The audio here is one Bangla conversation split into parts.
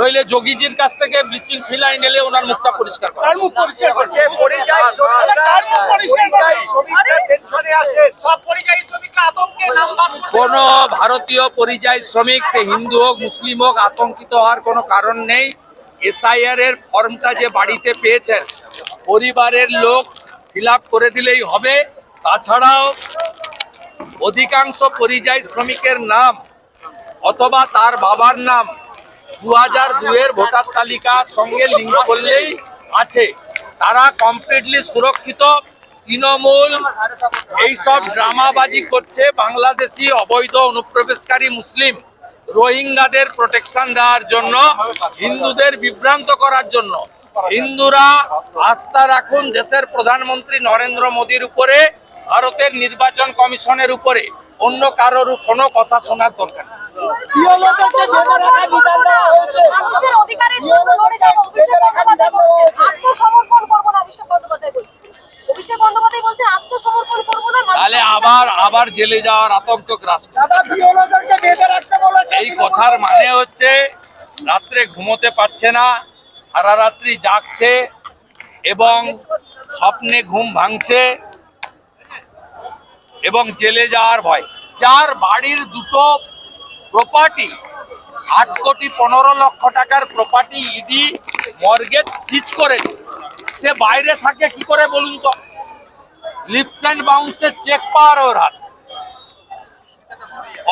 নইলে যোগীজির কাছ থেকে ব্লিচিং ফিলাইন এলে ওনার মুখটা পরিষ্কার করে মুখ পরিষ্কার করছে? পরিযায়ী তার মুখ পরিষ্কার পেনশনে আছে। সব পরিযায়ী কোন ভারতীয় পরিযায়ী শ্রমিক সে হিন্দু হোক মুসলিম হোক আতঙ্কিত হওয়ার কোনো কারণ নেই। এসআইআর এর ফর্মটা যে বাড়িতে পেয়েছেন পরিবারের লোক ফিল করে দিলেই হবে। তাছাড়াও অধিকাংশ পরিযায়ী শ্রমিকের নাম অথবা তার বাবার নাম দু হাজার দুয়ের ভোটার তালিকার সঙ্গে লিঙ্ক করলেই আছে। তারা কমপ্লিটলি সুরক্ষিত, তৃণমূল, এইসব ড্রামাবাজি করছে বাংলাদেশি অবৈধ অনুপ্রবেশকারী মুসলিম রোহিঙ্গাদের প্রোটেকশন দেওয়ার জন্য, হিন্দুদের বিভ্রান্ত করার জন্য। হিন্দুরা আস্থা রাখুন দেশের প্রধানমন্ত্রী নরেন্দ্র মোদীর উপরে, ভারতের নির্বাচন কমিশনের উপরে। অন্য কারোর কোনো কথা শোনার দরকার নেই। মানুষের অধিকারের জন্য লড়ে যাব অভিষেক বন্দ্যোপাধ্যায় বলছেন আত্মসমর্পণ করব না অভিষেক বন্দ্যোপাধ্যায় বলছেন অভিষেক বন্দ্যোপাধ্যায় বলছেন আত্মসমর্পণ করব না মানুষের তাহলে আবার আবার জেলে যাওয়ার আতঙ্ক গ্রাস করবে। দাদা বিওলাদেরকে বেঁধে রাখতে বলেছে এই কথার মানে হচ্ছে রাত্রে ঘুমোতে পারছে না সারা রাত্রি জাগছে এবং স্বপ্নে ঘুম ভাঙছে এবং জেলে যাওয়ার ভয়। যার বাড়ির দুটো প্রপার্টি আট কোটি পনেরো লক্ষ টাকার প্রপার্টি ইডি মর্গেজ সিজ করেছে। সে বাইরে থাকে কি করে বলুন তো? লিপস অ্যান্ড বাউন্সের চেক পাওয়ার ওর হাত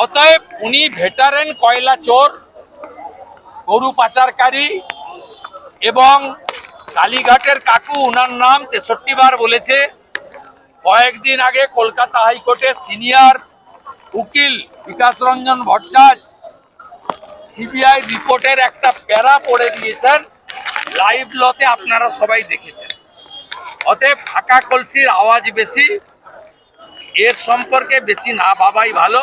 অতএব উনি ভেটারেন কয়লা চোর, গরু পাচারকারী এবং কালীঘাটের কাকু, উনার নাম তেষট্টি বার বলেছে কয়েকদিন আগে কলকাতা হাইকোর্টে সিনিয়র উকিল বিকাশ রঞ্জন ভট্টাচার্য সিবিআই রিপোর্টের একটা প্যারা পড়ে দিয়েছেন। লাইভ লতে আপনারা সবাই দেখেছেন। অতএব ফাঁকা কলসির আওয়াজ বেশি এর সম্পর্কে বেশি না ভাবাই ভালো।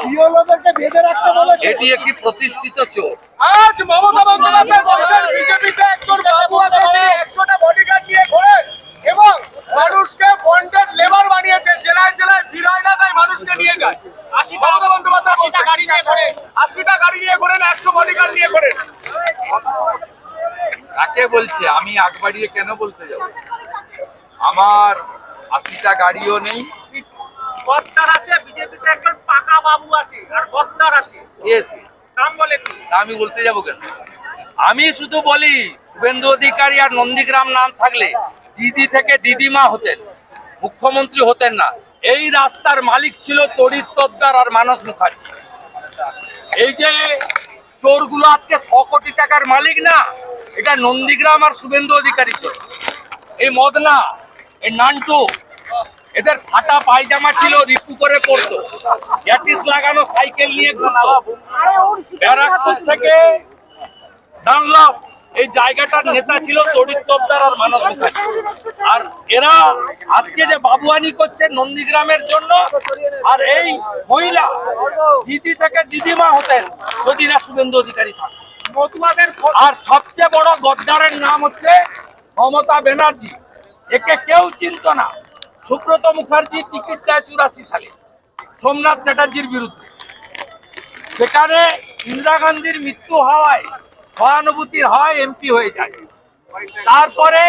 এটি একটি প্রতিষ্ঠিত চোর। আজ মমতা বন্দ্যোপাধ্যায় বলছেন বিজেপিতে একজন বাবু আছে তিনি একশোটা বডিগার্ড নিয়ে ঘোরেন এবং মানুষকে বন্ডেড লেবার বানিয়েছে জেলায় জেলায় বিরয় না তাই মানুষকে নিয়ে যায় আশিটা মমতা বন্দ্যোপাধ্যায় আশিটা গাড়ি নিয়ে ঘোরে আশিটা গাড়ি নিয়ে ঘোরেন একশো বডিগার্ড নিয়ে ঘোরেন। কাকে বলছি? আমি আগ বাড়িয়ে কেন বলতে যাব? আমার আশিটা গাড়িও নেই। বত্তার আছে বিজেপিতে একজন পাকা বাবু আছে আর বত্তার আছে। এসে নাম বলে কি আমি বলতে যাব কেন? আমি শুধু বলি শুভেন্দু অধিকারী আর নন্দীগ্রাম নাম থাকলে দিদি থেকে দিদিমা হতেন মুখ্যমন্ত্রী হতেন না। এই রাস্তার মালিক ছিল তড়িৎ তোপদার আর মানস মুখার্জি। এই যে চোরগুলো আজকে ছ কোটি টাকার মালিক না, এটা নন্দীগ্রাম আর শুভেন্দু অধিকারী চোর। এই মদনা, এই নান্টু, এদের ফাটা পায়জামা ছিল, রিপু করে পড়তো গ্যাটিস লাগানো সাইকেল নিয়ে ঘুরতো। ব্যারাকপুর থেকে ডানলপ এই জায়গাটার নেতা ছিল তোপদার আর মানস আর এরা আজকে যে বাবুয়ানি করছে নন্দীগ্রামের জন্য আর এই মহিলা দিদি থেকে দিদিমা হতেন যদি না শুভেন্দু অধিকারী থাকতো মতুয়াদের আর সবচেয়ে বড় গদ্দারের নাম হচ্ছে মমতা ব্যানার্জি। একে কেউ চিনত না। সুব্রত মুখার্জি টিকিট দেয় চুরাশি সালে সোমনাথ চ্যাটার্জির বিরুদ্ধে। সেখানে ইন্দিরা গান্ধীর মৃত্যু হওয়ায় সহানুভূতির হয়, এমপি হয়ে যায়। তারপরে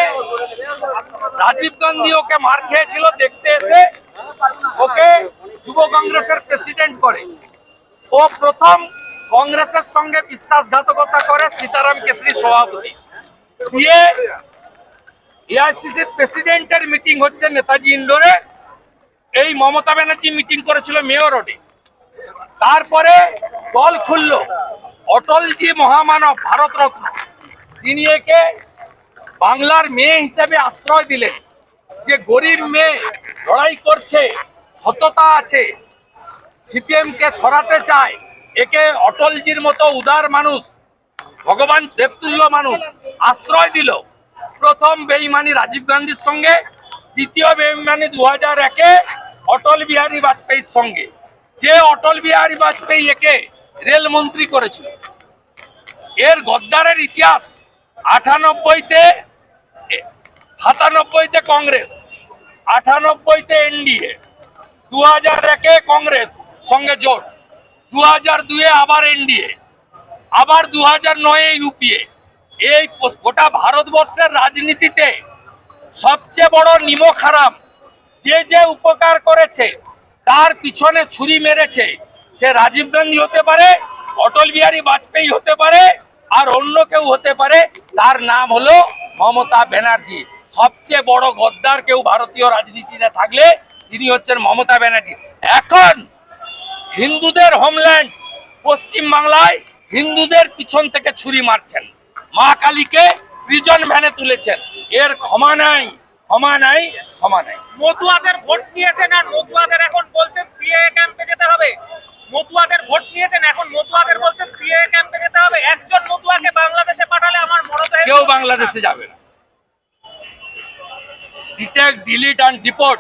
রাজীব গান্ধী ওকে মার খেয়েছিল, দেখতে এসে ওকে যুব কংগ্রেসের প্রেসিডেন্ট করে। ও প্রথম কংগ্রেসের সঙ্গে বিশ্বাসঘাতকতা করে সীতারাম কেশরী সভাপতি। দিয়ে এআইসিসির প্রেসিডেন্টের মিটিং হচ্ছে নেতাজি ইন্ডোরে। এই মমতা ব্যানার্জি মিটিং করেছিল মেয়র রোডে। তারপরে দল খুলল। অটলজি মহামানব ভারতরত্ন। তিনি একে বাংলার মেয়ে হিসেবে আশ্রয় দিলেন। যে গরিব মেয়ে লড়াই করছে, সততা আছে সিপিএম কে সরাতে চায়, একে অটলজির মতো উদার মানুষ, ভগবান দেবতুল্য মানুষ আশ্রয় দিল। প্রথম বেইমানি রাজীব গান্ধীর সঙ্গে, দ্বিতীয় বেইমানি দু হাজার একে অটল বিহারী বাজপেয়ীর সঙ্গে। যে অটল বিহারী বাজপেয়ী একে রেলমন্ত্রী করেছিল। এর গদ্দারের ইতিহাস আটানব্বইতে সাতানব্বইতে কংগ্রেস, আটানব্বইতে এনডিএ দু হাজার একে কংগ্রেস সঙ্গে জোট দু হাজার দুয়ে আবার এনডিএ, আবার দু হাজার নয়ে ইউপিএ। এই গোটা ভারতবর্ষের রাজনীতিতে সবচেয়ে বড় নিমক হারাম, যে যে উপকার করেছে, তার পিছনে ছুরি মেরেছে সে রাজীব গান্ধী হতে পারে, অটল বিহারী বাজপেয়ী হতে পারে, আর অন্য কেউ হতে পারে, তার নাম হলো মমতা ব্যানার্জি। সবচেয়ে বড় গদ্দার কেউ ভারতীয় রাজনীতিতে থাকলে তিনি হচ্ছেন মমতা ব্যানার্জি। এখন হিন্দুদের হোমল্যান্ড পশ্চিম বাংলায় হিন্দুদের পিছন থেকে ছুরি মারছেন। মা কালীকে প্রিজন ভ্যানে তুলেছেন। এর ক্ষমা নাই ক্ষমা নাই ক্ষমা নাই। মতুয়াদের ভোট নিয়েছেন আর মতুয়াদের এখন বলছেন যেতে হবে। মতুয়াদের ভোট নিয়েছেন। এখন মতুয়াদের বলছেন সিএ ক্যাম্পে যেতে হবে। একজন মতুয়াকে বাংলাদেশে পাঠালে আমার মরদেহ কেউ বাংলাদেশে যাবে না। Detect delete and deport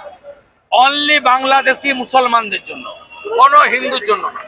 only Bangladeshi মুসলমানদের জন্য কোনো হিন্দুর জন্য না।